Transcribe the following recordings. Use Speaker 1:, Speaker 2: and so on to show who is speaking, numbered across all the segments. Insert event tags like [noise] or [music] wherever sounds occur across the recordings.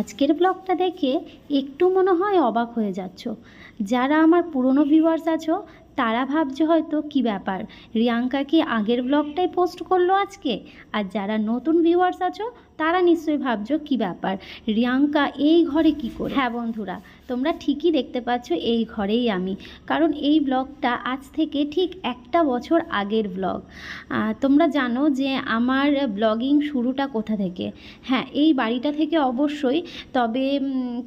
Speaker 1: আজকের ব্লগটা দেখে একটু মনে হয় অবাক হয়ে যাচ্ছ। যারা আমার পুরনো ভিউয়ার্স আছো, তারা ভাবছে হয়তো কি ব্যাপার? রিয়াঙ্কা কি আগের ব্লগটাই পোস্ট করল আজকে? আর যারা নতুন ভিউয়ার্স আছো তারা নিশ্চয়ই ভাবছ কি ব্যাপার? রিয়াঙ্কা এই ঘরে কি করে? হ্যাঁ বন্ধুরা, তোমরা ঠিকই দেখতে পাচ্ছ এই ঘরেই আমি। কারণ এই ব্লগটা আজ থেকে ঠিক একটা বছর আগের ব্লগ। তোমরা জানো যে আমার ব্লগিং শুরুটা কোথা থেকে? হ্যাঁ এই বাড়িটা থেকে অবশ্যই। তবে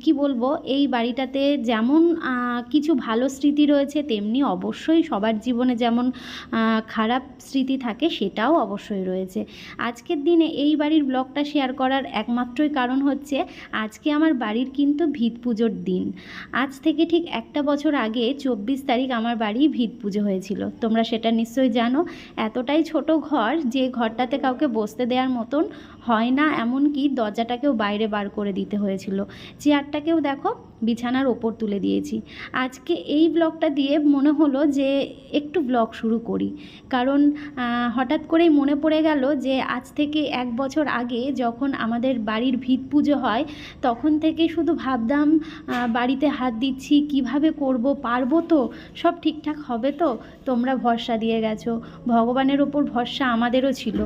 Speaker 1: কি বলব, এই বাড়িটাতে যেমন কিছু ভালো স্মৃতি রয়েছে, তেমনি অবশ্যই সবার জীবনে যেমন খারাপ স্মৃতি থাকে, সেটাও অবশ্যই রয়েছে। আজকের দিনে এই বাড়ির ব্লগটা শেয়ার করার একমাত্রই কারণ হচ্ছে আজকে আমার বাড়ির কিন্তু ভিত পুজোর দিন। আজ থেকে ঠিক একটা বছর আগে চব্বিশ তারিখ আমার বাড়ি ভিত পুজো হয়েছিল। তোমরা সেটা নিশ্চয়ই জানো। এতটাই ছোট ঘর যে ঘরটাতে কাউকে বসতে দেওয়ার মতন হয় না, এমনকি দরজাটাকেও বাইরে বার করে দিতে হয়েছিল। চেয়ারটাকেও দেখো বিছানার ওপর তুলে দিয়েছি। আজকে এই ব্লগটা দিয়ে মনে হলো যে একটু ব্লগ শুরু করি। কারণ হঠাৎ করেই মনে পড়ে গেল যে আজ থেকে এক বছর আগে যখন আমাদের বাড়ির ভিত পুজো হয়, তখন থেকে শুধু ভাবতাম বাড়িতে হাত দিচ্ছি, কীভাবে করব, পারব তো? সব ঠিকঠাক হবে তো? তোমরা ভরসা দিয়ে গেছো। ভগবানের ওপর ভরসা আমাদেরও ছিল।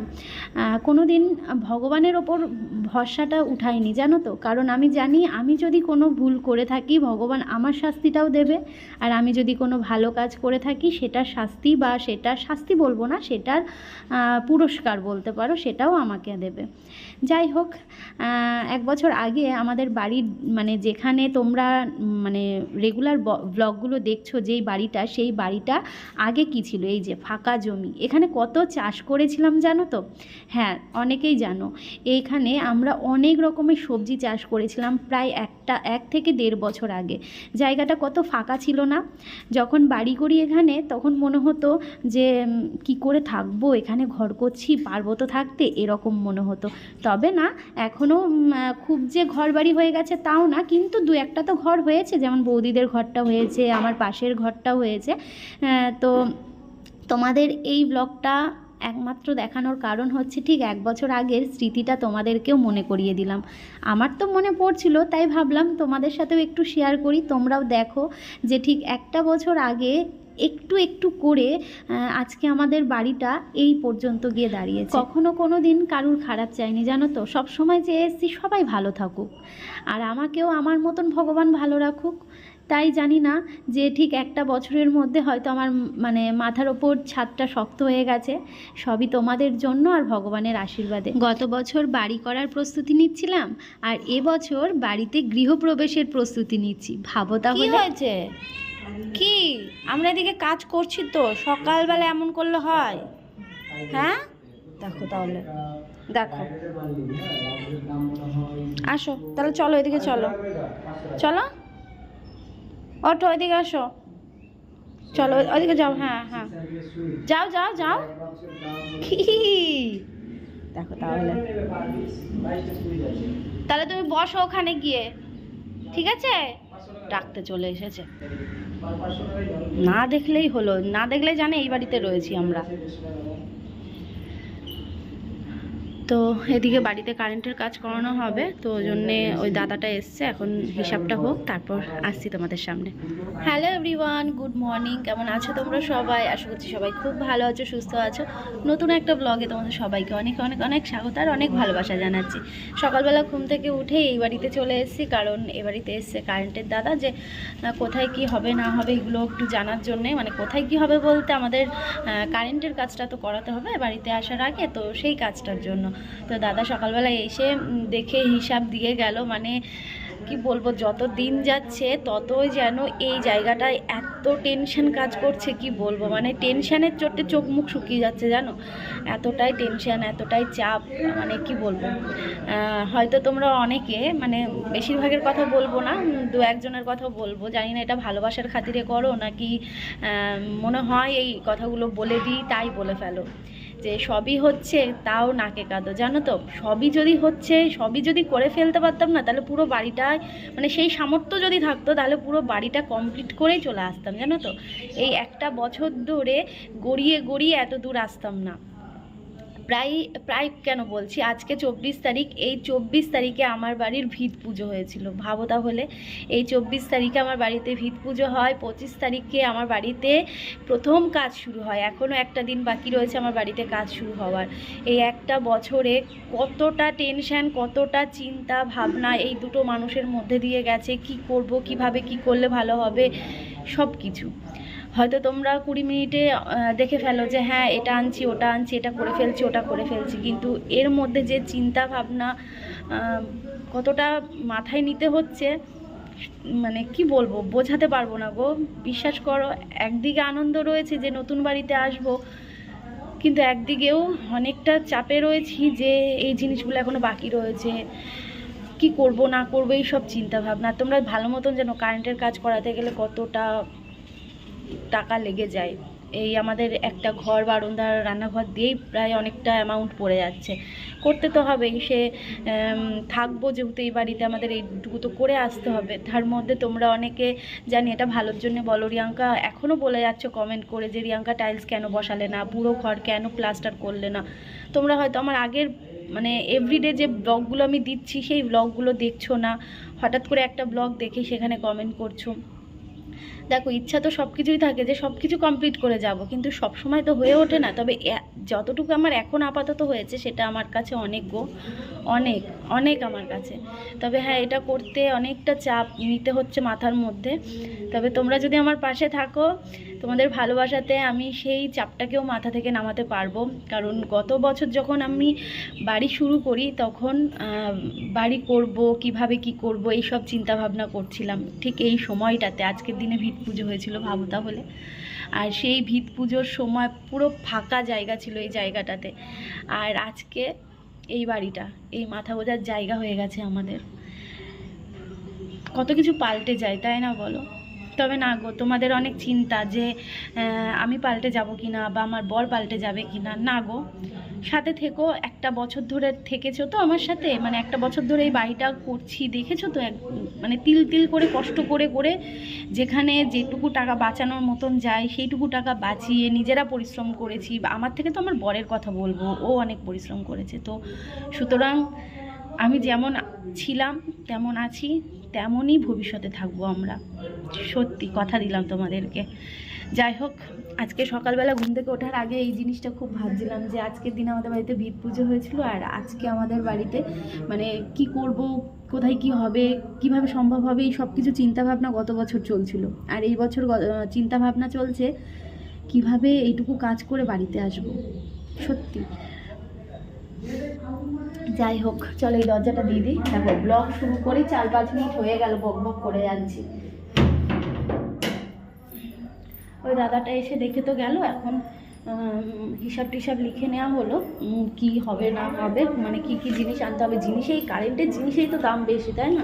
Speaker 1: কোনো দিন ভগবানের ওপর ভরসাটা উঠাইনি জানো তো? কারণ আমি জানি আমি যদি কোনো ভুল করে থাকি, ভগবান আমার শাস্তিটাও দেবে। আর আমি যদি কোনো ভালো কাজ করে থাকি, সেটার শাস্তি বা সেটার শাস্তি বলব না, সেটার পুরস্কার বলতে পারো, সেটাও আমাকে দেবে। যাই হোক এক বছর আগে আমাদের বাড়ির মানে যেখানে তোমরা মানে রেগুলার ব্লগগুলো দেখছ, যেই বাড়িটা, সেই বাড়িটা আগে কি ছিল? এই যে ফাঁকা জমি। এখানে কত চাষ করেছিলাম জানো তো? হ্যাঁ অনেকেই জানো। এইখানে আমরা অনেক রকমের সবজি চাষ করেছিলাম প্রায় একটা, এক থেকে দেড় বছর আগে। জায়গাটা কত ফাঁকা ছিল না। যখন বাড়ি করি এখানে, তখন মনে হতো যে কি করে থাকব? এখানে ঘর করছি, পারব তো থাকতে, এরকম মনে হতো। তবে না এখনও খুব যে ঘর বাড়ি হয়ে গেছে তাও না, কিন্তু দু একটা তো ঘর হয়েছে। যেমন বৌদিদের ঘরটা হয়েছে, আমার পাশের ঘরটাও হয়েছে। তো তোমাদের এই ব্লগটা একমাত্র দেখানোর কারণ হচ্ছে ঠিক এক বছর আগের স্মৃতিটা তোমাদেরকেও মনে করিয়ে দিলাম। আমার তো মনে পড়ছিল, তাই ভাবলাম তোমাদের সাথেও একটু শেয়ার করি, তোমরাও দেখো যে ঠিক একটা বছর আগে একটু একটু করে আজকে আমাদের বাড়িটা এই পর্যন্ত গিয়ে দাঁড়িয়েছে। কখনো কোনো দিন কারুর খারাপ চাইনি, জানো তো? সবসময় যে এসছি সবাই ভালো থাকুক। আর আমাকেও আমার মতন ভগবান ভালো রাখুক। তাই জানি না যে ঠিক একটা বছরের মধ্যে হয়তো আমার মানে মাথার ওপর ছাদটা শক্ত হয়ে গেছে। সবই তোমাদের জন্য আর ভগবানের আশীর্বাদে। গত বছর বাড়ি করার প্রস্তুতি নিচ্ছিলাম আর এবছর বাড়িতে গৃহপ্রবেশের প্রস্তুতি নিচ্ছি। ভাবো
Speaker 2: কি
Speaker 1: তাহলে।
Speaker 2: হয়েছে? কি? আমরা এদিকে কাজ করছি তো সকালবেলা এমন করলে হয়। হ্যাঁ? দেখো তাহলে। দেখো। আসো তাহলে চলো এদিকে চলো। চলো। অটো ওইদিকে আসো। চলো ওই- ওইদিকে যাও হ্যাঁ হ্যাঁ। যাও যাও যাও। দেখো তাহলে। তাহলে তুমি বসো ওখানে গিয়ে, ঠিক আছে? ডাকতে চলে এসেছে। না দেখলেই হলো, না দেখলে জানে এই বাড়িতে রয়েছি আমরা। তো এদিকে বাড়িতে কারেন্টের কাজ করানো হবে, তো জন্যে ওই দাদাটা এসছে, এখন হিসাবটা হোক, তারপর আসছি তোমাদের সামনে। হ্যালো এভরিওয়ান গুড মর্নিং কেমন আছো তোমরা সবাই? আশা করছি সবাই খুব ভালো আছো, সুস্থ আছো। নতুন একটা ব্লগে তোমাদের সবাইকে অনেক অনেক অনেক স্বাগত আর অনেক ভালোবাসা জানাচ্ছি। সকালবেলা ঘুম থেকে উঠে এই বাড়িতে চলে এসেছি, কারণ এ বাড়িতে এসছে কারেন্টের দাদা যে কোথায় কি হবে, না হবে এগুলো একটু জানার জন্যে মানে কোথায় কি হবে বলতে আমাদের কারেন্টের কাজটা তো করাতে হবে বাড়িতে আসার আগে, তো সেই কাজটার জন্য। তো দাদা সকালবেলা এসে দেখে হিসাব দিয়ে গেল মানে কি বলব, যত দিন যাচ্ছে ততই যেন এই জায়গাটায় এত টেনশন কাজ করছে, কি বলব? মানে টেনশনের চোটে চোখ মুখ শুকিয়ে যাচ্ছে, জানো? এতটাই টেনশন এতটাই চাপ মানে কি বলব? হয়তো তোমরা অনেকে মানে বেশিরভাগের কথা বলব না দু একজনের কথা বলব, জানি না এটা ভালোবাসার খাতিরে করো নাকি মনে হয় এই কথাগুলো বলে দিই, তাই বলে ফেলো। যে সবই হচ্ছে তাও নাকে কাঁদো, জানো তো? সবই যদি হচ্ছে, সবই যদি করে ফেলতে পারতাম না, তাহলে পুরো বাড়িটায় মানে সেই সামর্থ্য যদি থাকতো, তাহলে পুরো বাড়িটা কমপ্লিট করেই চলে আসতাম, জানো তো? এই একটা বছর ধরে গড়িয়ে গড়িয়ে এত দূর আসতাম না।
Speaker 1: প্রায় প্রায় কেন বলছি? আজকে চব্বিশ তারিখ, এই চব্বিশ তারিখে আমার বাড়ির ভিত পুজো হয়েছিল। ভাবো তাহলে, এই চব্বিশ তারিখে আমার বাড়িতে ভিত পুজো হয়, পঁচিশ তারিখে আমার বাড়িতে প্রথম কাজ শুরু হয়। এখনও একটা দিন বাকি রয়েছে আমার বাড়িতে কাজ শুরু হওয়ার। এই একটা বছরে কতটা টেনশন, কতটা চিন্তা, ভাবনা, এই দুটো মানুষের মধ্যে দিয়ে গেছে, কি করব, কীভাবে, কি করলে ভালো হবে সব কিছু হয়তো তোমরা কুড়ি মিনিটে দেখে ফেলো যে হ্যাঁ এটা আনছি, ওটা আনছি, এটা করে ফেলছি, ওটা করে ফেলছি। কিন্তু এর মধ্যে যে চিন্তা ভাবনা কতটা মাথায় নিতে হচ্ছে মানে কি বলব, বোঝাতে পারব না গো। বিশ্বাস করো, একদিকে আনন্দ রয়েছে যে নতুন বাড়িতে আসব, কিন্তু একদিকেও অনেকটা চাপে রয়েছি যে এই জিনিসগুলো এখনও বাকি রয়েছে। কি করব, না করব এই সব চিন্তা ভাবনা। তোমরা ভালো মতন যেন কারেন্টের কাজ করাতে গেলে কতটা টাকা লেগে যায়। এই আমাদের একটা ঘর বারান্দা রান্নাঘর দিয়েই প্রায় অনেকটা অ্যামাউন্ট পড়ে যাচ্ছে। করতে তো হবেই, সে থাকব যেহেতু এই বাড়িতে, আমাদের এইটুকু তো করে আসতে হবে। তার মধ্যে তোমরা অনেকে জানি, এটা ভালোর জন্য বলো, রিয়াঙ্কা এখনও বলে যাচ্ছ কমেন্ট করে যে, রিয়াঙ্কা টাইলস কেন বসালে না? পুরো ঘর কেন প্লাস্টার করলে না? তোমরা হয়তো আমার আগের মানে এভরিডে যে ব্লগগুলো আমি দিচ্ছি, সেই ব্লগগুলো দেখছ না। হঠাৎ করে একটা ব্লগ দেখে সেখানে কমেন্ট করছ। দেখো, ইচ্ছা তো সব কিছুই থাকে যে সব কিছু কমপ্লিট করে যাব, কিন্তু সব সময় তো হয়ে ওঠে না। তবে যতটুকু আমার এখন আপাতত হয়েছে, সেটা আমার কাছে অনেক গো। অনেক অনেক আমার কাছে। তবে হ্যাঁ এটা করতে অনেকটা চাপ নিতে হচ্ছে মাথার মধ্যে। তবে তোমরা যদি আমার পাশে থাকো, তোমাদের ভালোবাসাতে আমি সেই চাপটাকেও মাথা থেকে নামাতে পারব। কারণ গত বছর যখন আমি বাড়ি শুরু করি, তখন বাড়ি করব, কীভাবে কি করব এই সব চিন্তা ভাবনা করছিলাম। ঠিক এই সময়টাতে, আজকের দিনে ভিত পুজো হয়েছিল, ভাবো তাহলে। আর সেই ভিত পুজোর সময় পুরো ফাঁকা জায়গা ছিল এই জায়গাটাতে। আর আজকে এই বাড়িটা, এই মাথা বোঝার জায়গা হয়ে গেছে আমাদের। কত কিছু পাল্টে যায়, তাই না বলো? তবে না গো। তোমাদের অনেক চিন্তা যে আমি পাল্টে যাব কি না বা আমার বর পাল্টে যাবে কি না না গো। সাথে থেকো, একটা বছর ধরে থেকেছো তো আমার সাথে? মানে একটা বছর ধরে এই বাড়িটা করছি, দেখেছ তো? এক মানে তিল তিল করে, কষ্ট করে করে যেখানে যেটুকু টাকা বাঁচানোর মতন যায়, সেইটুকু টাকা বাঁচিয়ে নিজেরা পরিশ্রম করেছি। আমার থেকে তো আমার বরের কথা বলব, ও অনেক পরিশ্রম করেছে। তো সুতরাং আমি যেমন ছিলাম, তেমন আছি, তেমনই ভবিষ্যতে থাকব আমরা। সত্যি, কথা দিলাম তোমাদেরকে। যাই হোক, আজকে সকালবেলা ঘুম থেকে ওঠার আগে এই জিনিসটা খুব ভাবছিলাম যে আজকের দিন আমাদের বাড়িতে ভিত পুজো হয়েছিল আর আজকে আমাদের বাড়িতে মানে কি করব, কোথায় কি হবে, কীভাবে সম্ভব হবে, এই সব কিছু চিন্তাভাবনা গত বছর চলছিল। আর এই বছর চিন্তাভাবনা চলছে কীভাবে এইটুকু কাজ করে বাড়িতে আসব। সত্যি। যাই হোক, চলো এই দরজাটা দিয়ে দিই। দেখো, ব্লগ শুরু করে, চার পাঁচ মিনিট হয়ে গেল বক বক করে যাচ্ছি ওই দাদাটা এসে দেখে তো গেল, এখন হিসাব টিসাব লিখে নেওয়া হলো কি হবে না হবে মানে কি কি জিনিস আনতে হবে। জিনিসেই কারেন্টের জিনিসেই তো দাম বেশি, তাই না?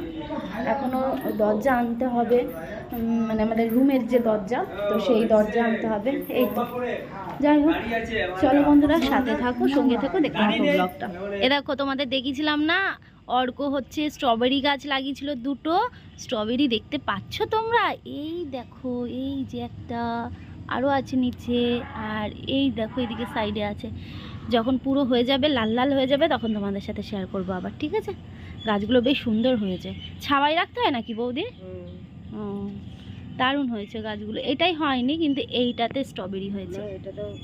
Speaker 1: এখনও দরজা আনতে হবে। মানে আমাদের রুমের যে দরজা তো সেই দরজা আনতে হবে। এই তো। যাই হোক চলো বন্ধুরা সাথে থাকো সঙ্গে থাকো দেখতে থাকো ব্লগটা এ দেখো তোমাদের দেখিয়েছিলাম না অর্ক হচ্ছে স্ট্রবেরি গাছ লাগিয়েছিল দুটো। স্ট্রবেরি দেখতে পাচ্ছ তোমরা? এই দেখো এই যে একটা আরও আছে নিচে আর এই দেখো এদিকে সাইডে আছে। যখন পুরো হয়ে যাবে লাল লাল হয়ে যাবে তখন তোমাদের সাথে শেয়ার করব আবার ঠিক আছে? গাছগুলো বেশ সুন্দর হয়েছে। ছাওয়াই রাখতে হয় নাকি বৌদি? দারুণ হয়েছে গাছগুলো। এটাই হয়নি কিন্তু এইটাতে স্ট্রবেরি হয়েছে।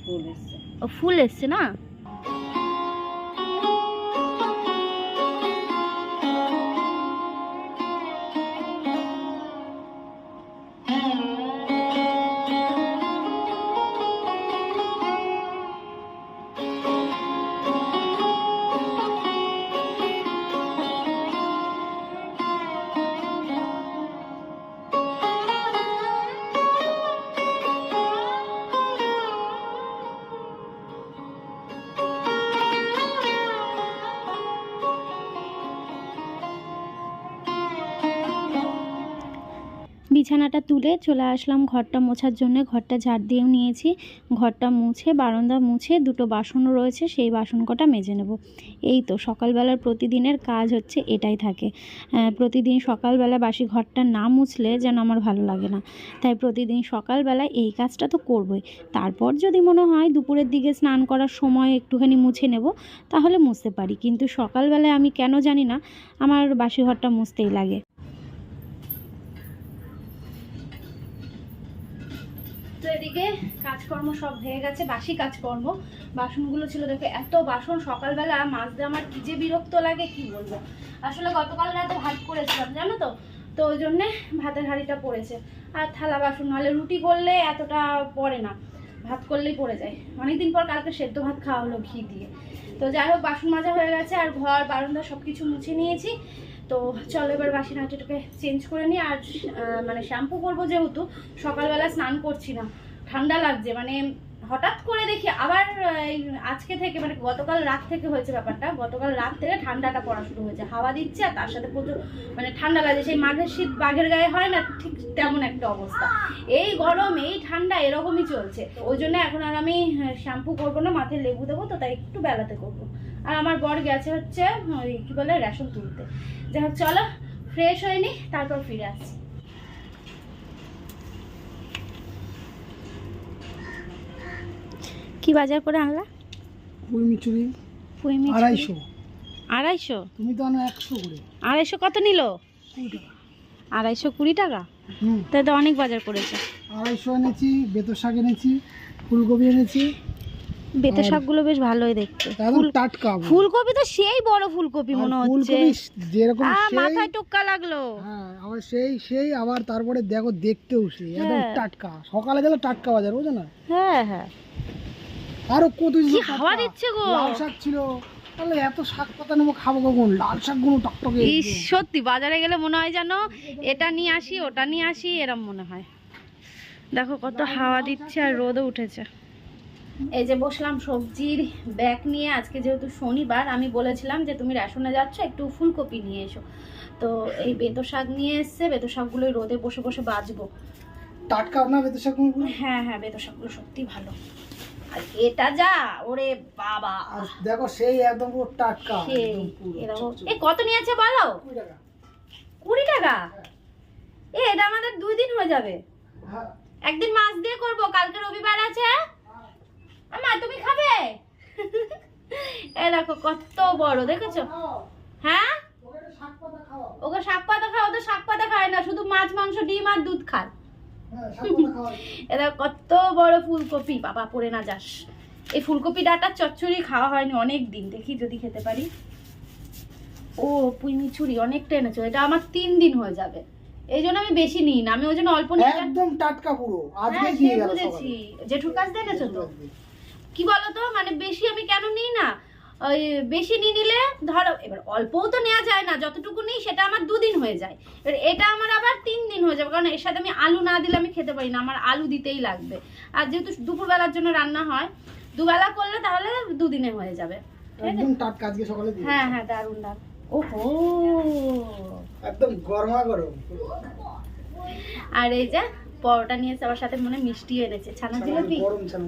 Speaker 2: ফুল এসছে।
Speaker 1: ও ফুল এসছে না? বিছানাটা তুলে চলে আসলাম ঘরটা মোছার জন্য। ঘরটা ঝাড় দিয়েও নিয়েছি। ঘরটা মুছে, বারান্দা মুছে, দুটো বাসনও রয়েছে, সেই বাসন কটা মেজে নেব। এই তো সকালবেলার প্রতিদিনের কাজ হচ্ছে এটাই থাকে। প্রতিদিন সকালবেলা বাসি ঘরটা না মুছলে যেন আমার ভালো লাগে না। তাই প্রতিদিন সকালবেলা এই কাজটা তো করবই। তারপর যদি মনে হয় দুপুরের দিকে স্নান করার সময় একটুখানি মুছে নেব, তাহলে মুছতে পারি। কিন্তু সকালবেলায় আমি কেন জানি না, আমার বাসি ঘরটা মুছতেই লাগে। তো এদিকে কাজকর্ম সব হয়ে গেছে, বাসি কাজকর্ম। বাসনগুলো ছিল, দেখো, এত বাসন, সকালবেলা মাজতে আমার কি যে বিরক্ত লাগে, কি বলব? আসলে গতকাল রাতে ভাত করেছিলাম, জানো তো? তো ওই জন্যে ভাতের হাঁড়িটা পড়েছে। আর থালা বাসন, নাহলে রুটি করলে এতটা পড়ে না। ভাত করলেই পড়ে যায়। অনেকদিন পর কালকে সেদ্ধ ভাত খাওয়া হলো ঘি দিয়ে। তো যাই হোক, বাসন মাজা হয়ে গেছে, আর ঘর, বারান্দা সব কিছু মুছে নিয়েছি। তো চলো এবার বাসি হাঁটিটাকে চেঞ্জ করে নিই আর মানে শ্যাম্পু করব যেহেতু, সকালবেলা স্নান করছি না। ঠান্ডা লাগছে মানে হঠাৎ করে দেখি আবার আজকে থেকে মানে গতকাল রাত থেকে হয়েছে ব্যাপারটা, গতকাল রাত থেকে ঠান্ডাটা পড়া শুরু হয়েছে। হাওয়া দিচ্ছে আর তার সাথে প্রচুর মানে ঠান্ডা লাগছে। সেই মাঘের শীত বাঘের গায়ে হয় না, ঠিক তেমন একটা অবস্থা। এই গরম, এই ঠান্ডা এরকমই চলছে। ওই জন্য এখন আর আমি শ্যাম্পু করব না, মাথায় লেবু দেবো তো, তাই একটু বেলাতে করব। আর আমার বর গেছে হচ্ছে, ওই কী বলে, রেশন তুলতে। যাই হোক চলো ফ্রেশ হয়নি তারপর ফিরে আসছি। কি বাজার করে আনলা?
Speaker 3: পুঁই মিচুরি।
Speaker 1: পুঁই মিচুরি।
Speaker 3: আড়াইশো।
Speaker 1: আড়াইশো?
Speaker 3: তুমি তো আনো একশো করে।
Speaker 1: আড়াইশো কত নিল? আড়াইশো কুড়ি টাকা?
Speaker 3: হুম।
Speaker 1: তাই তো অনেক বাজার করেছে।
Speaker 3: আড়াইশো এনেছি বেতর শাক এনেছি ফুলকপি এনেছি
Speaker 1: বেতে শাকগুলো বেশ ভালোই দেখতে।
Speaker 3: একদম টাটকা
Speaker 1: ফুলকপি তো সেই বড় ফুলকপি মনে হচ্ছে।
Speaker 3: যেরকম
Speaker 1: মাথায় টুক্কা লাগল।
Speaker 3: হ্যাঁ আবার সেই সেই আবার তারপরে দেখো দেখতেও সেই একদম
Speaker 1: হ্যাঁ।
Speaker 3: টাটকা। সকালে গেলে টাটকা বাজার বুঝো না?
Speaker 1: হ্যাঁ হ্যাঁ।
Speaker 3: আরও কত
Speaker 1: কি হাওয়া দিচ্ছে গো।
Speaker 3: লাল শাক ছিল। তাহলে এত শাক পাতা নেব খাব কখন? লাল শাকগুলো টকটকে
Speaker 1: সত্যি বাজারে গেলে মনে হয় যেন এটা নিয়ে আসি ওটা নিয়ে আসি এরম মনে হয়। দেখো কত হাওয়া দিচ্ছে আর রোদও উঠেছে। এই যে বসলাম সবজির ব্যাগ নিয়ে আজকে যেহেতু শনিবার আমি বলেছিলাম যে তুমি রেশনে যাচ্ছ একটু ফুলকপি নিয়ে এসো। তো এই বেতো শাক নিয়ে এসছে বেতো শাকগুলো রোদে বসে বসে বাজবো।
Speaker 3: টাটকা না বেতর শাকগুলো?
Speaker 1: হ্যাঁ হ্যাঁ বেতো শাকগুলো সত্যি ভালো। আর এটা যা ওরে বাবা।
Speaker 3: দেখো সেই একদম পুরো টাটকা
Speaker 1: সেই
Speaker 3: একদম পুরো
Speaker 1: এরকম এ কত নিয়েছে বলো?
Speaker 3: কুড়ি টাকা।
Speaker 1: টাকা? এ এটা আমাদের দুই দিন হয়ে যাবে।
Speaker 3: হ্যাঁ।
Speaker 1: একদিন মাছ দিয়ে করব কালকে রবিবার আছে। আমা তুমি খাবে? এ দেখো কত বড় দেখেছ? হ্যাঁ?
Speaker 3: ওকে শাক পাতা
Speaker 1: খাও তো শাক পাতা খায় না শুধু মাছ মাংস ডিম আর দুধ খায়।
Speaker 3: হ্যাঁ,
Speaker 1: এটা [laughs] কত বড় ফুলকপি বাবা পড়ে না যাস। এই ফুলকপি ডাটার চচ্চড়ি খাওয়া হয়নি অনেক দিন দেখি যদি খেতে পারি। ও পুঁই মিছুরি অনেকটা এনেছো এটা আমার তিন দিন হয়ে যাবে। এই জন্য আমি বেশি নিই না আমি ওই জন্য অল্প নিই।
Speaker 3: একদম টাটকা পুরো আজকে
Speaker 1: হ্যাঁ
Speaker 3: দিয়ে গেল
Speaker 1: বুঝেছি। জেঠুর কাছ এনেছো তো? কি বলতো? মানে বেশি আমি কেন নিই না? ওই বেশি নিয়ে নিলে ধরো এবার অল্পও তো নেওয়া যায় না যতটুকু নিই সেটা আমার দুদিন হয়ে যায়। এবার এটা আমার আবার তিন দিন হয়ে যাবে কারণ এর সাথে আমি আলু না দিলে আমি খেতে পারি না আমার আলু দিতেই লাগবে। আর যেহেতু দুপুরবেলার জন্য রান্না হয় দুবেলা করলে তাহলে দুদিনে হয়ে যাবে। ঠিক আছে?
Speaker 3: একদম টাটকা আজকে সকালে
Speaker 1: হ্যাঁ হ্যাঁ দারুণ দারুণ ওহো!
Speaker 3: একদম গরমা গরম।
Speaker 1: আর এই যে পরোটা নিয়ে আমার সাথে মনে মিষ্টি এনেছে। ছানা জিলাপি?
Speaker 3: গরম ছানা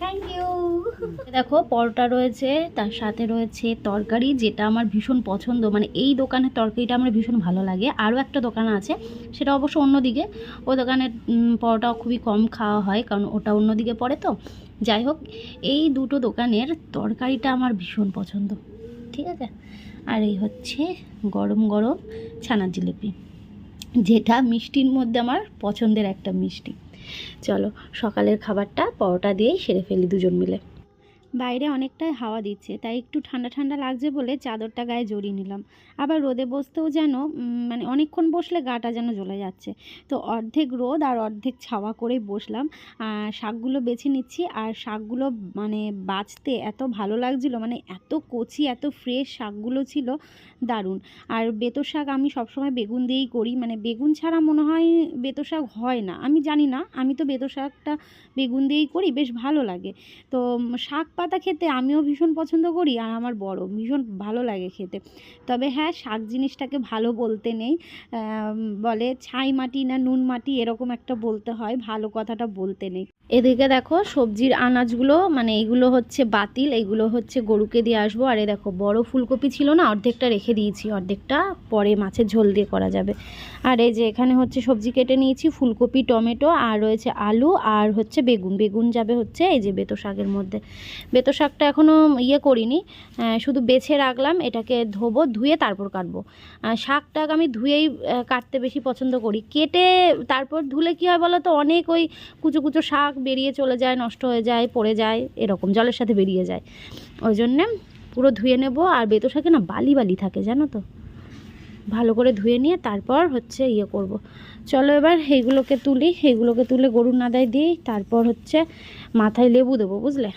Speaker 1: থ্যাংক ইউ [laughs] দেখো, পরোটা রয়েছে, তার সাথে রয়েছে তরকারি, যেটা আমার ভীষণ পছন্দ। মানে এই দোকানের তরকারিটা আমার ভীষণ ভালো লাগে। আরও একটা দোকান আছে, সেটা অবশ্য অন্যদিকে। ওই দোকানের পরোটা খুবই কম খাওয়া হয়, কারণ ওটা অন্যদিকে পড়ে তো। যাই হোক, এই দুটো দোকানের তরকারিটা আমার ভীষণ পছন্দ। ঠিক আছে? আর এই হচ্ছে গরম গরম ছানার জিলিপি, যেটা মিষ্টির মধ্যে আমার পছন্দের একটা মিষ্টি। চলো, সকালের খাবারটা পরোটা দিয়েই সেরে ফেলি দুজন মিলে। বাইরে অনেকটাই হাওয়া দিচ্ছে, তাই একটু ঠান্ডা ঠান্ডা লাগছে বলে চাদরটা গায়ে জড়িয়ে নিলাম। আবার রোদে বসতেও যেন মানে অনেকক্ষণ বসলে গাটা যেন জ্বলে যাচ্ছে। তো অর্ধেক রোদ আর অর্ধেক ছাওয়া করেই বসলাম। আর শাকগুলো বেছে নিচ্ছি। আর শাকগুলো মানে বাছতে এত ভালো লাগছিল মানে এত কচি, এত ফ্রেশ শাকগুলো ছিল, দারুণ। আর বেতো শাক আমি সবসময় বেগুন দিয়েই করি। মানে বেগুন ছাড়া মনে হয় বেতো শাক হয় না। আমি জানি না, আমি তো বেতো শাকটা বেগুন দিয়েই করি, বেশ ভালো লাগে। তো শাক পাতা খেতে আমিও ভীষণ পছন্দ করি, আর আমার বড় ভীষণ ভালো লাগে খেতে। তবে হ্যাঁ শাক জিনিসটাকে ভালো বলতে নেই। বলে ছাই মাটি না নুন মাটি এরকম একটা বলতে হয়, ভালো কথাটা বলতে নেই। এদিকে দেখো সবজির আনাজগুলো মানে এইগুলো হচ্ছে বাতিল এইগুলো হচ্ছে গরুকে দিয়ে আসব। আর এ দেখো, বড় ফুলকপি ছিল না, অর্ধেকটা রেখে দিয়েছি, অর্ধেকটা পরে মাছের ঝোল দিয়ে করা যাবে। আর এই যে এখানে হচ্ছে সবজি কেটে নিয়েছি, ফুলকপি, টমেটো, আর রয়েছে আলু, আর হচ্ছে বেগুন। বেগুন যাবে হচ্ছে এই যে বেতো শাকের মধ্যে। বেতো শাকটা এখনও ইয়ে করিনি শুধু বেছে রাখলাম, এটাকে ধোবো, ধুয়ে তারপর কাটবো। শাক টাক আমি ধুয়েই কাটতে বেশি পছন্দ করি। কেটে তারপর ধুলে কী হয় বলো তো অনেক ওই কুচো কুচো শাক বেরিয়ে চলে যায়, নষ্ট হয়ে যায়, পড়ে যায়, এরকম জলের সাথে বেরিয়ে যায়। ওই জন্যে পুরো ধুয়ে নেব। আর বেতো শাকে না বালি বালি থাকে, জানো তো? ভালো করে ধুয়ে নিয়ে তারপর হচ্ছে ইয়ে করব। চলো এবার এইগুলোকে তুলি। এইগুলোকে তুলে গরুর নাদায় দিই। তারপর হচ্ছে মাথায় লেবু দেবো, বুঝলে?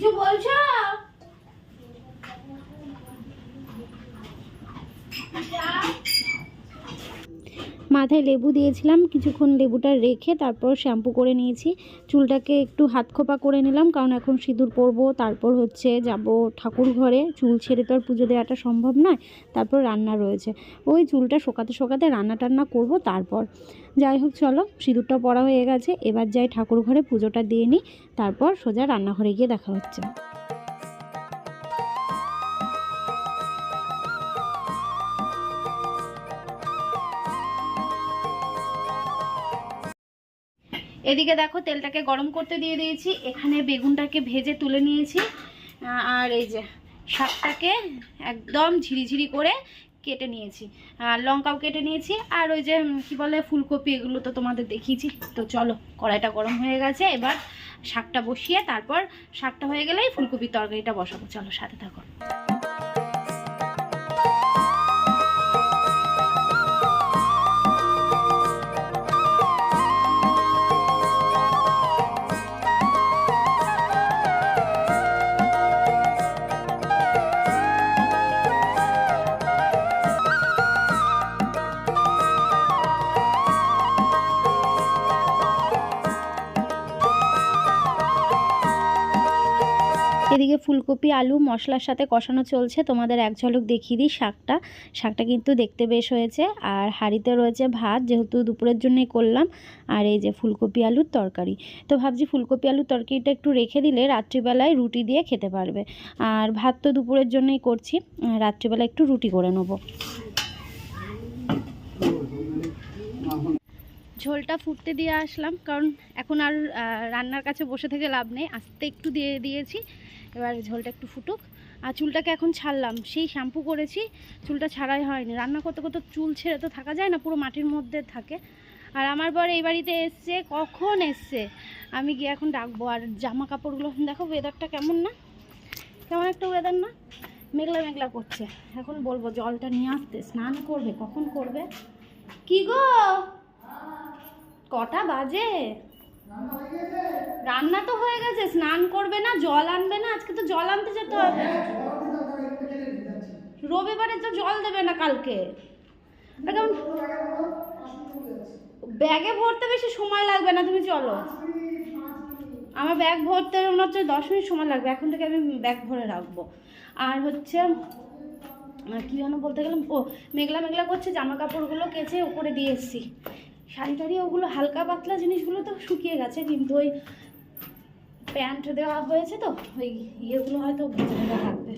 Speaker 1: কিছু বলছো? মাথায় লেবু দিয়েছিলাম, কিছুক্ষণ লেবুটা রেখে তারপর শ্যাম্পু করে নিয়েছি। চুলটাকে একটু হাত খোপা করে নিলাম, কারণ এখন সিঁদুর পরবো, তারপর হচ্ছে যাব ঠাকুর ঘরে। চুল ছেড়ে তো আর পুজো দেওয়াটা সম্ভব নয়, তারপর রান্না রয়েছে। ওই চুলটা শোকাতে শোকাতে রান্না টান্না করব তারপর। যাই হোক, চলো সিঁদুরটা পরা হয়ে গেছে। এবার যাই ঠাকুর ঘরে পুজোটা দিয়ে নিই, তারপর সোজা রান্নাঘরে গিয়ে দেখা হচ্ছে। এদিকে দেখো তেলটাকে গরম করতে দিয়ে দিয়েছি। এখানে বেগুনটাকে ভেজে তুলে নিয়েছি। আর এই যে শাকটাকে একদম ঝিরিঝিরি করে কেটে নিয়েছি। আর লঙ্কাও কেটে নিয়েছি। আর ওই যে কি বলে, ফুলকপি, এগুলো তো তোমাদের দেখিয়েছি। তো চলো, কড়াইটা গরম হয়ে গেছে। এবার শাকটা বসিয়ে তারপর শাকটা হয়ে গেলেই ফুলকপির তরকারিটা বসাবো। চলো, সাথে থাকো। আলু মশলার সাথে কষানো চলছে। তোমাদের এক ঝলক দেখিয়ে দিই শাকটা। শাকটা কিন্তু দেখতে বেশ হয়েছে। আর হাঁড়িতে রয়েছে ভাত, যেহেতু দুপুরের জন্যই করলাম। আর এই যে ফুলকপি আলুর তরকারি। তো ভাবছি ফুলকপি আলুর তরকারিটা একটু রেখে দিলে রাত্রিবেলায় রুটি দিয়ে খেতে পারবে। আর ভাত তো দুপুরের জন্যই করছি। রাত্রিবেলা একটু রুটি করে নেব। ঝোলটা ফুটতে দিয়ে আসলাম। কারণ এখন আর রান্নার কাছে বসে থেকে লাভ নেই। আস্তে একটু দিয়ে দিয়েছি। এবার ঝোলটা একটু ফুটুক। আর চুলটাকে এখন ছাড়লাম। সেই শ্যাম্পু করেছি, চুলটা ছাড়াই হয়নি। রান্না করতে করতে চুল ছেড়ে তো থাকা যায় না, পুরো মাটির মধ্যে থাকে। আর আমার বর এই বাড়িতে এসছে, কখন এসছে? আমি গিয়ে এখন ডাকবো। আর জামা কাপড়গুলো দেখো ওয়েদারটা কেমন না? কেমন একটা ওয়েদার না? মেঘলা মেঘলা করছে। এখন বলব জলটা নিয়ে আসতে। স্নান করবে, কখন করবে? কি গো? কটা বাজে? রান্না তো হয়ে গেছে স্নান করবে না জল আনবে না আজকে তো জল আনতে যেতে হবে। রবিবারে তো জল দেবে না কালকে। কেমন ব্যাগে ভরতে বেশি সময় লাগবে না তুমি চলো। আমার ব্যাগ ভরতে মনে হচ্ছে দশ মিনিট সময় লাগবে এখন থেকে আমি ব্যাগ ভরে রাখব। আর হচ্ছে কি যেন বলতে গেলাম ও মেঘলা মেঘলা করছে জামা কাপড়গুলো কেচে উপরে দিয়ে এসছি। শাড়ি টাড়ি ওগুলো হালকা পাতলা জিনিসগুলো তো শুকিয়ে গেছে কিন্তু ওই প্যান্ট দেওয়া হয়েছে তো, ওই ইয়েগুলো হয়তো ভেজে ভেজে থাকবে।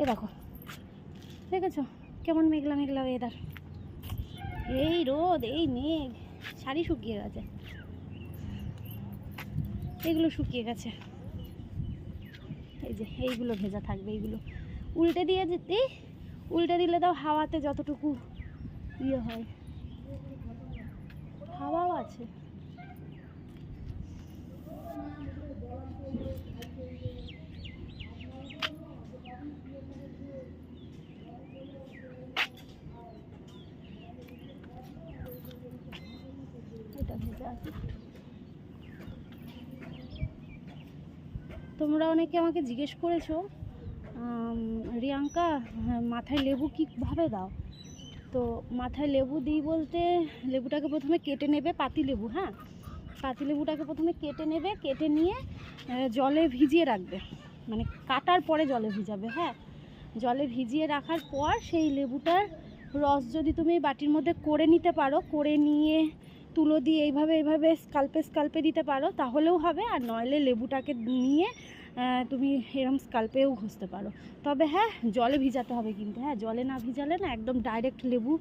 Speaker 1: এ দেখো, দেখেছ? কেমন মেঘলা মেঘলা ওয়েদার এই রোদ, এই মেঘ, শাড়ি শুকিয়ে গেছে। এগুলো শুকিয়ে গেছে। এই যে, এইগুলো ভেজা থাকবে, এইগুলো। উল্টে দিয়ে যেতে উল্টে দিলে তাও হাওয়াতে যতটুকু ইয়ে হয়। হাওয়াও আছে। তোমরা অনেকে আমাকে জিজ্ঞেস করেছ রিয়াঙ্কা হ্যাঁ, মাথায় লেবু কীভাবে দাও? তো মাথায় লেবু দিই বলতে লেবুটাকে প্রথমে কেটে নেবে পাতি লেবু হ্যাঁ? পাতি লেবুটাকে প্রথমে কেটে নেবে, কেটে নিয়ে জলে ভিজিয়ে রাখবে। মানে কাটার পরে জলে ভিজাবে হ্যাঁ? জলে ভিজিয়ে রাখার পর সেই লেবুটার রস যদি তুমি বাটির মধ্যে করে নিতে পারো, করে নিয়ে তুলো দিয়ে এইভাবে এইভাবে স্কাল্পে স্কাল্পে দিতে পারো, তাহলেও হবে। আর নইলে লেবুটাকে নিয়ে তুমি এরম স্কাল্পেও ঘষতে পারো। তবে হ্যাঁ জলে ভিজাতে হবে কিন্তু হ্যাঁ? জলে না ভিজালে না একদম ডাইরেক্ট লেবু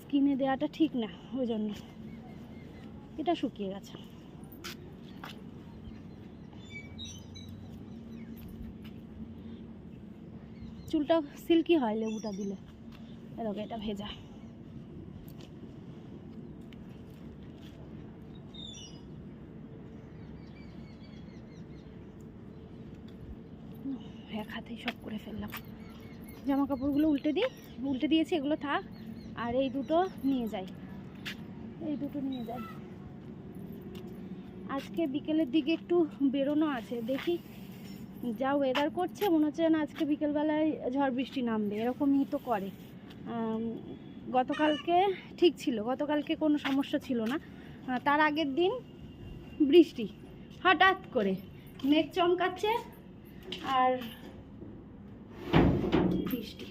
Speaker 1: স্কিনে দেওয়াটা ঠিক না, ওই জন্য। এটা শুকিয়ে গেছে। চুলটা সিল্কি হয় লেবুটা দিলে। এরকম এটা ভেজা। এক হাতেই সব করে ফেললাম। জামা কাপড়গুলো উল্টে দিই, উল্টে দিয়েছি, এগুলো থাক। আর এই দুটো নিয়ে যাই। এই দুটো নিয়ে যাই। আজকে বিকেলের দিকে একটু বেরোনো আছে। দেখি যা ওয়েদার করছে, মনে হচ্ছে না আজকে বিকেলবেলায় ঝড় বৃষ্টি নামবে। এরকমই তো করে। গতকালকে ঠিক ছিল, গতকালকে কোনো সমস্যা ছিল না। তার আগের দিন বৃষ্টি, হঠাৎ করে। মেঘ চমকাচ্ছে আর বৃষ্টি।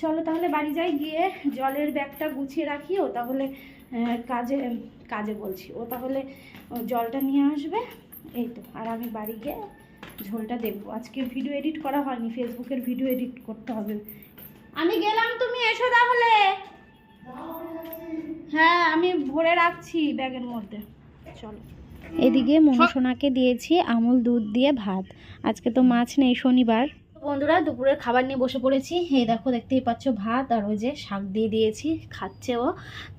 Speaker 1: চলো তাহলে বাড়ি যাই, গিয়ে জলের ব্যাগটা গুছিয়ে রাখিও, তাহলে কাজে কাজে বলছি। ও তাহলে জলটা নিয়ে আসবে। এই তো আর আমি বাড়ি গিয়ে ঝোলটা দেখব। আজকে ভিডিও এডিট করা হয়নি ফেসবুকের ভিডিও এডিট করতে হবে। আমি গেলাম তুমি এসো তাহলে। হ্যাঁ আমি ভরে রাখছি ব্যাগের মধ্যে। চলো।
Speaker 4: এদিকে মনসোনাকে দিয়েছি আমুল দুধ দিয়ে ভাত। আজকে তো মাছ নেই শনিবার।
Speaker 1: বন্ধুরা দুপুরের খাবার নিয়ে বসে পড়েছি। এই দেখো দেখতেই পাচ্ছ ভাত আর ওই যে শাক দিয়ে দিয়েছি খাচ্ছে ও।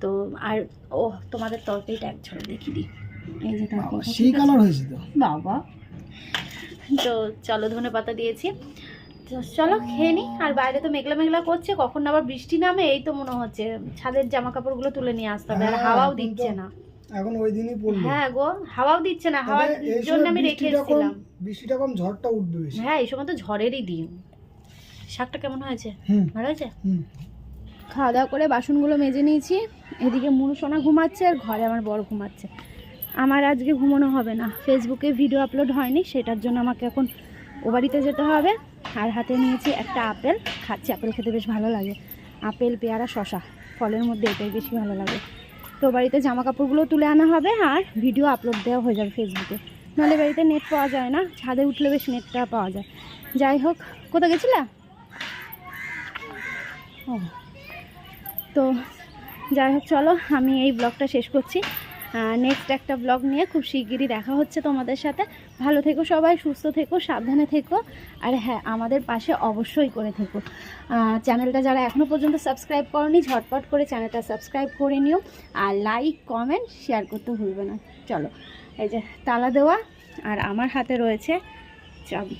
Speaker 1: তো আর ও তোমাদের তরকারিটা এক ঝোড়ে দেখি দিই। এই যে
Speaker 3: সেই কালার হয়েছে তো।
Speaker 1: বাবা। তো চলো ধনে পাতা দিয়েছি। চলো খেয়ে নি। আর বাইরে তো মেঘলা মেঘলা করছে কখন আবার বৃষ্টি নামে এই তো মনে হচ্ছে। ছাদের জামা কাপড়গুলো তুলে নিয়ে আসতে হবে আর
Speaker 3: হ্যাঁ,
Speaker 1: হাওয়াও দিচ্ছে না।
Speaker 3: এখন ওই দিনই পড়ল।
Speaker 1: হ্যাঁ গো হাওয়াও দিচ্ছে না হাওয়ার জন্য আমি রেখে এসেছিলাম।
Speaker 3: বৃষ্টিটা কম ঝড়টা উঠবে বেশি।
Speaker 1: হ্যাঁ এই সময় তো ঝড়েরই দিন। শাকটা কেমন হয়েছে? ভালো হয়েছে? খাওয়া দাওয়া করে বাসনগুলো মেজে নিয়েছি। এদিকে মুনু সোনা ঘুমাচ্ছে আর ঘরে আমার বড় ঘুমাচ্ছে। আমার আজকে ঘুমানো হবে না। ফেসবুকে ভিডিও আপলোড হয়নি সেটার জন্য আমাকে এখন ও বাড়িতে যেতে হবে। আর হাতে নিয়েছি একটা আপেল। খাচ্ছি আপেল খেতে বেশ ভালো লাগে। আপেল পেয়ারা শশা ফলের মধ্যে এটাই বেশি ভালো লাগে। তো বাড়িতে জামা কাপড়গুলো তুলে আনা হবে আর ভিডিও আপলোড দেওয়া হয়ে যাবে ফেসবুকে। নাহলে বাড়িতে নেট পাওয়া যায় না, ছাদে উঠলে বেশ নেটটা পাওয়া যায়। যাই হোক কোথাও গেছিলা? ও, তো যাই হোক, চলো, আমি এই ব্লগটা শেষ করছি। নেক্সট একটা ব্লগ নিয়ে খুব শিগগিরই দেখা হচ্ছে তোমাদের সাথে। ভালো থেকো সবাই, সুস্থ থেকো, সাবধানে থেকো। আর হ্যাঁ আমাদের পাশে অবশ্যই করে থেকো। চ্যানেলটা যারা এখনও পর্যন্ত সাবস্ক্রাইব করনি, ঝটপট করে চ্যানেলটা সাবস্ক্রাইব করে নিও। আর লাইক কমেন্ট শেয়ার করতে ভুলবে না। চলো। এই যে তালা দেওয়া আর আমার হাতে রয়েছে চাবি।